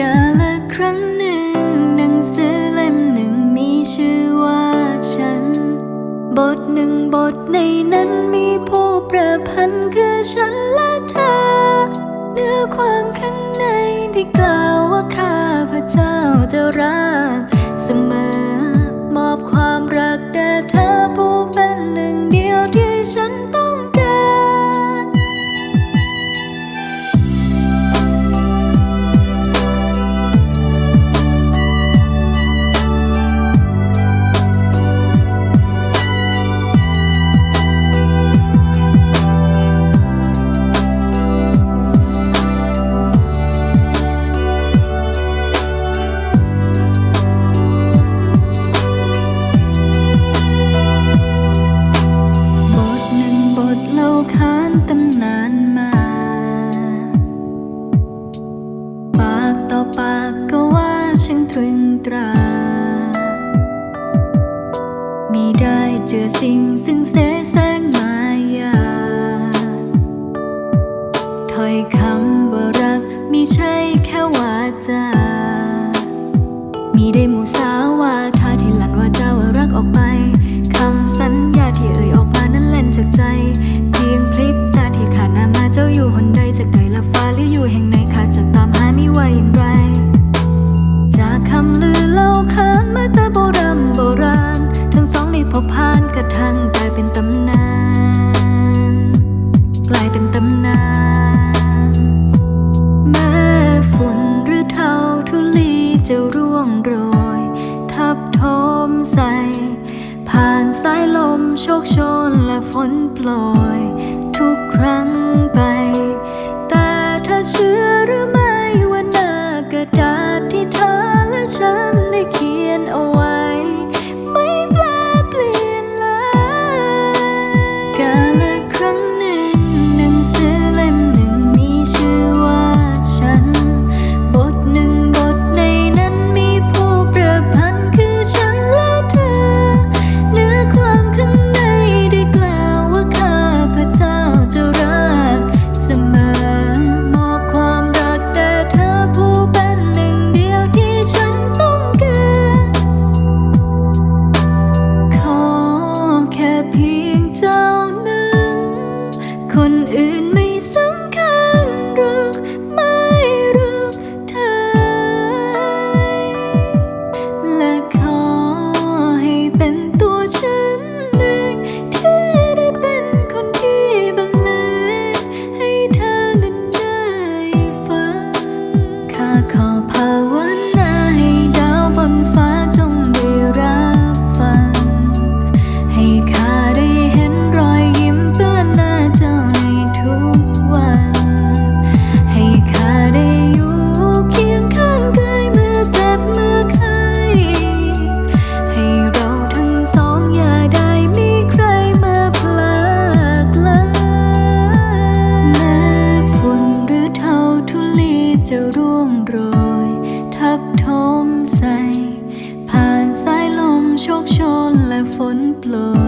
กาลครั้งหนึ่งนังสือเล่มหนึ่งมีชื่อว่าฉัน บทหนึ่งบทในนั้นมีผู้ประพันคือฉันและเธอ เนื้อความข้างในได้กล่าวว่าข้าพระเจ้าจะรัก งตรา มีได้เจอสิ่งซึ่งเสแสงมายา ถ้อยคำว่ารักมีใช่แค่วาจา ตำนานแม่ฝุ่นหรือเทาทุลีจะร่วงโรย ทับทมใส่ผ่านสายลมโชกชนและฝนโปรย ทุกครั้งไป แต่ถ้าเชื่อหรือ ฝนโปรย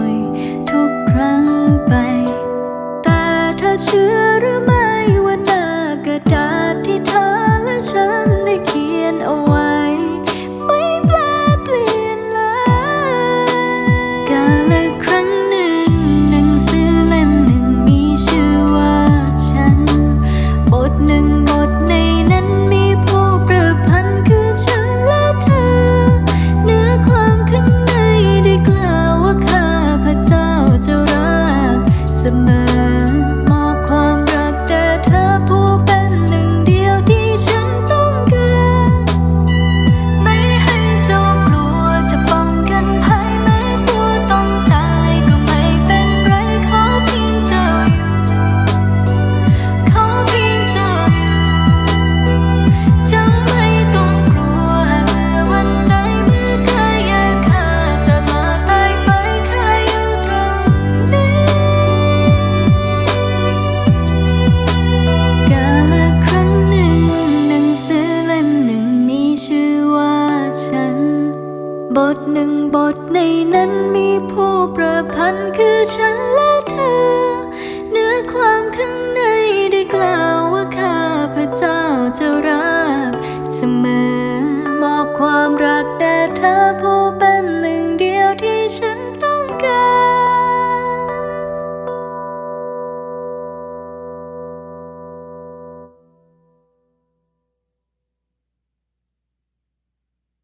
บทหนึ่งบทในนั้นมีผู้ประพันธ์คือฉันและเธอ เนื้อความข้าง